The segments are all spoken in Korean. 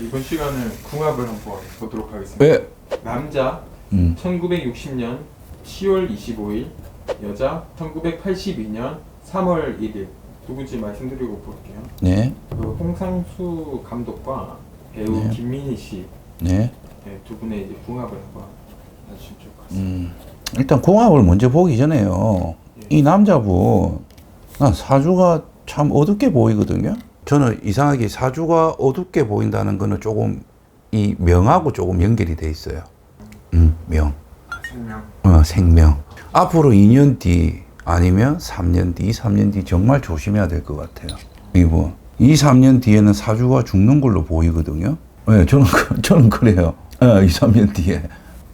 이번 시간은 궁합을 한번 보도록 하겠습니다. 왜? 남자 음. 1960년 10월 25일, 여자 1982년 3월 1일 누구지 말씀드리고 볼게요. 네. 그 홍상수 감독과 배우 네. 김민희 씨두 네. 분의 이제 궁합을 한번 봐주시면 좋을 것 같습니다. 음. 일단 궁합을 먼저 보기 전에요. 이 남자분 난 사주가 참 어둡게 보이거든요. 저는 이상하게 사주가 어둡게 보인다는 거는 조금 이 명하고 조금 연결이 돼 있어요. 음, 명. 생명. 어, 생명. 앞으로 2년 뒤 아니면 3년 뒤, 3년 뒤 정말 조심해야 될 것 같아요. 이분. 2, 3년 뒤에는 사주가 죽는 걸로 보이거든요. 네, 저는, 그- 저는 그래요. 어, 2, 3년 뒤에.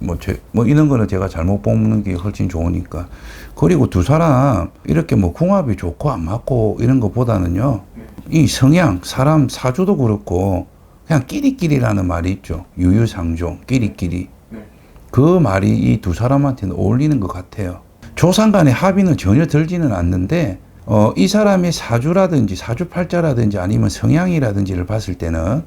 뭐, 제, 뭐, 이런 거는 제가 잘못 뽑는 게 훨씬 좋으니까. 그리고 두 사람, 이렇게 뭐, 궁합이 좋고 안 맞고 이런 것보다는요, 이 성향, 사람 사주도 그렇고, 그냥 끼리끼리라는 말이 있죠. 유유상종, 끼리끼리. 네. 그 말이 이 두 사람한테는 어울리는 것 같아요. 조상 간의 합의는 전혀 들지는 않는데, 어, 이 사람의 사주라든지 사주팔자라든지 아니면 성향이라든지를 봤을 때는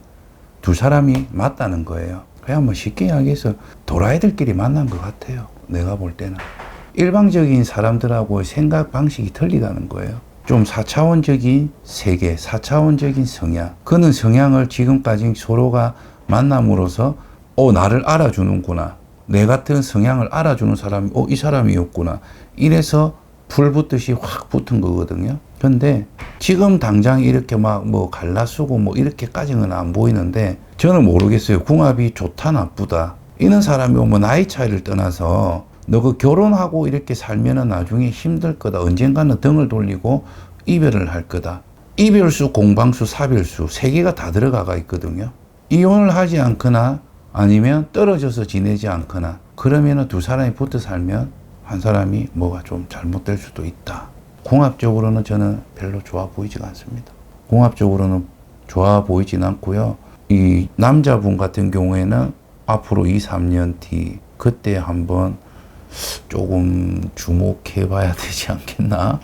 두 사람이 맞다는 거예요. 그냥 뭐 쉽게 이야기해서 도라이들끼리 만난 것 같아요. 내가 볼 때는. 일방적인 사람들하고 생각 방식이 틀리다는 거예요. 좀 4차원적인 세계, 4차원적인 성향. 그는 성향을 지금까지 서로가 만남으로써 어, 나를 알아주는구나. 내 같은 성향을 알아주는 사람이, 어, 이 사람이었구나. 이래서 불 붙듯이 확 붙은 거거든요. 근데 지금 당장 이렇게 막 뭐 갈라쓰고 뭐 이렇게까지는 안 보이는데 저는 모르겠어요. 궁합이 좋다 나쁘다. 이런 사람이 뭐 나이 차이를 떠나서 너 그 결혼하고 이렇게 살면은 나중에 힘들 거다. 언젠가는 등을 돌리고 이별을 할 거다. 이별수, 공방수, 사별수 세 개가 다 들어가가 있거든요. 이혼을 하지 않거나 아니면 떨어져서 지내지 않거나 그러면은 두 사람이 붙어 살면 한 사람이 뭐가 좀 잘못될 수도 있다. 공합적으로는 저는 별로 좋아 보이지가 않습니다. 공합적으로는 좋아 보이진 않고요. 이 남자분 같은 경우에는 앞으로 2, 3년 뒤 그때 한번 조금 주목해 봐야 되지 않겠나?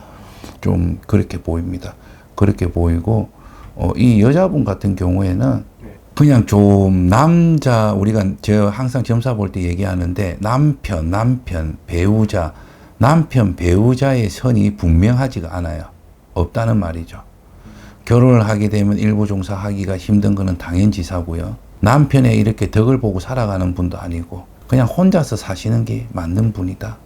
좀 그렇게 보입니다. 그렇게 보이고 어, 이 여자분 같은 경우에는 네. 그냥 좀 남자 우리가 저 항상 점사 볼 때 얘기하는데 남편, 남편, 배우자, 남편, 배우자의 선이 분명하지가 않아요. 없다는 말이죠. 결혼을 하게 되면 일부 종사하기가 힘든 거는 당연지사고요. 남편의 이렇게 덕을 보고 살아가는 분도 아니고 그냥 혼자서 사시는 게 맞는 분이다.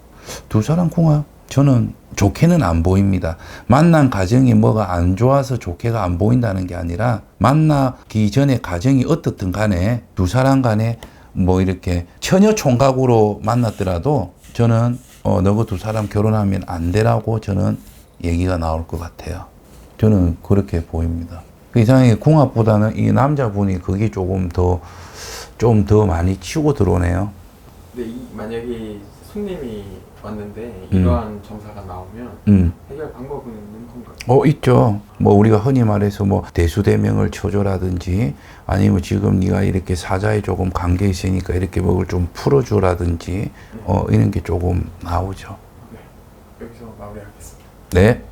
두 사람 궁합 저는 좋게는 안 보입니다. 만난 가정이 뭐가 안 좋아서 좋게가 안 보인다는 게 아니라 만나기 전에 가정이 어떻든 간에 두 사람 간에 뭐 이렇게 처녀 총각으로 만났더라도 저는 어, 너그 두 사람 결혼하면 안 되라고 저는 얘기가 나올 것 같아요. 저는 그렇게 보입니다. 그 이상하게 궁합보다는 이 남자분이 그게 조금 더, 좀 더 많이 치고 들어오네요. 근데 이, 만약에 손님이 왔는데 음. 이러한 정사가 나오면 음. 해결 방법은 있는 건가요? 어, 있죠. 뭐 우리가 흔히 말해서 뭐 대수대명을 쳐줘라든지 아니면 지금 네가 이렇게 사자에 조금 관계 있으니까 이렇게 뭐를 좀 풀어줘라든지 어, 이런 게 조금 나오죠. 여기서 마무리하겠습니다. 네.